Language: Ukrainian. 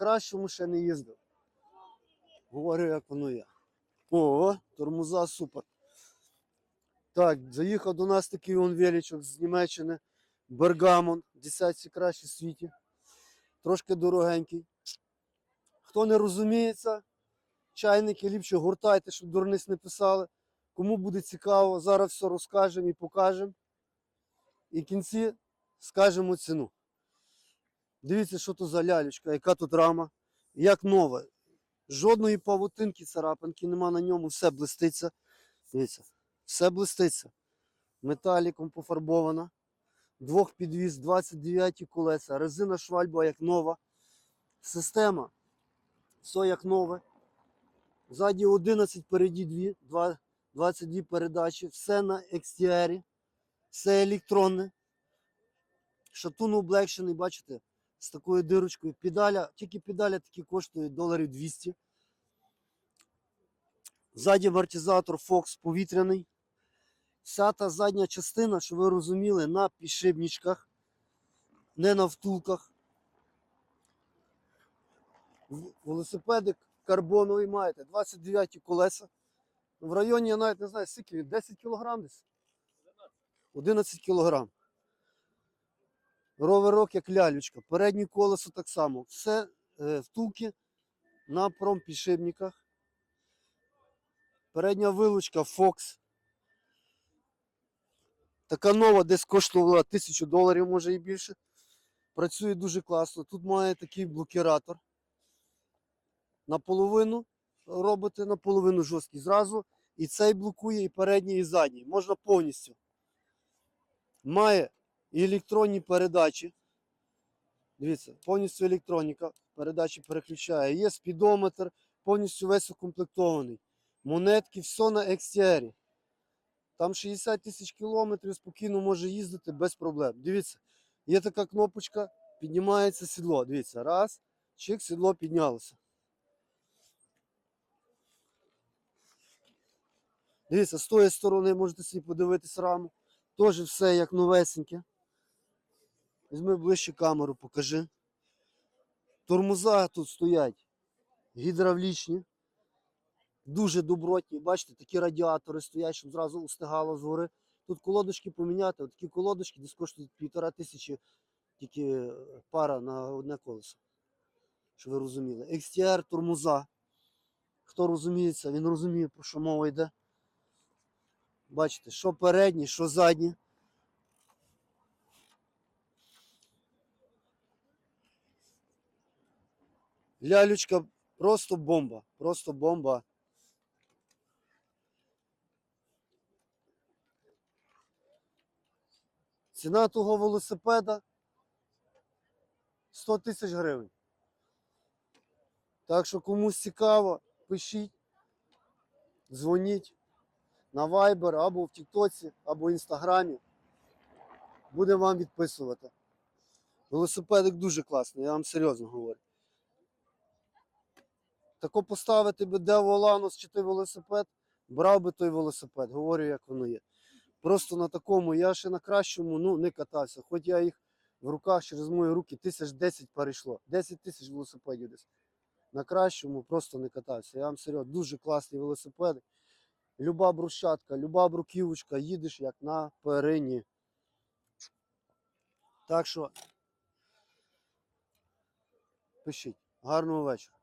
кращому ще не їздив. Говорю, як воно є. О, тормоза супер. Так, заїхав до нас такий он величок з Німеччини. Бергамон, десятці кращий в світі. Трошки дорогенький. Хто не розуміється, чайники ліпше гуртайте, щоб дурниць не писали. Кому буде цікаво, зараз все розкажемо і покажемо. І в кінці скажемо ціну. Дивіться, що то за лялечка, яка тут рама, як нова. Жодної павутинки, царапинки нема на ньому, все блиститься. Дивіться, все блиститься. Металіком пофарбована. Двох підвіз, 29 колеса, резина швальба як нова. Система. Все як нове. Ззаді 11, переді 2, 22 передачі, все на XTR, все електронне. Шатун облегшений, бачите, з такою дирочкою. Педаля, тільки педаля такі коштують доларів 200. Ззаді амортизатор Fox повітряний. Вся та задня частина, щоб ви розуміли, на підшипничках, не на втулках. Велосипедик карбоновий маєте, 29 колеса. В районі, я навіть не знаю, скільки він, 10 кг десь. 11 кг. Роверок як лялючка. Переднє колесо так само. Все е, втулки на промпідшипниках. Передня вилучка Fox. Така нова десь коштувала 1000 доларів, може і більше. Працює дуже класно. Тут має такий блокіратор. Наполовину робите, наполовину жорсткий зразу. І цей блокує, і передній, і задній. Можна повністю. Має і електронні передачі. Дивіться, повністю електроніка. Передачі переключає. Є спідометр, повністю весь укомплектований. Монетки, все на XTR. Там 60 тисяч кілометрів спокійно може їздити без проблем. Дивіться, є така кнопочка, піднімається сідло. Дивіться, раз, чик, сідло піднялося. Дивіться, з тої сторони можете собі подивитись раму. Теж все як новесеньке. Візьми ближче камеру, покажи. Тормоза тут стоять гідравлічні. Дуже добротні. Бачите, такі радіатори стоять, щоб зразу устигало згори. Тут колодочки поміняти. Такі колодочки десь коштують півтора тисячі тільки е, пара на одне колесо. Щоб ви розуміли. XTR тормоза. Хто розуміється, він розуміє, про що мова йде. Бачите, що передні, що задні. Лялючка просто бомба. Просто бомба. Ціна того велосипеда 100 тисяч гривень. Так що комусь цікаво, пишіть, дзвоніть на Viber або в Тіктоці, або в Інстаграмі. Будемо вам відписувати. Велосипедик дуже класний, я вам серйозно говорю. Тако поставити би де Воланус чи той велосипед, брав би той велосипед, говорю, як воно є. Просто на такому, я ще на кращому ну, не катався. Хоч я їх в руках через мої руки тисяч 10 перейшло. 10 тисяч велосипедів десь. На кращому просто не катався. Я вам серйозно, дуже класні велосипеди. Люба брусчатка, люба бруківочка, їдеш як на перині. Так що пишіть. Гарного вечора.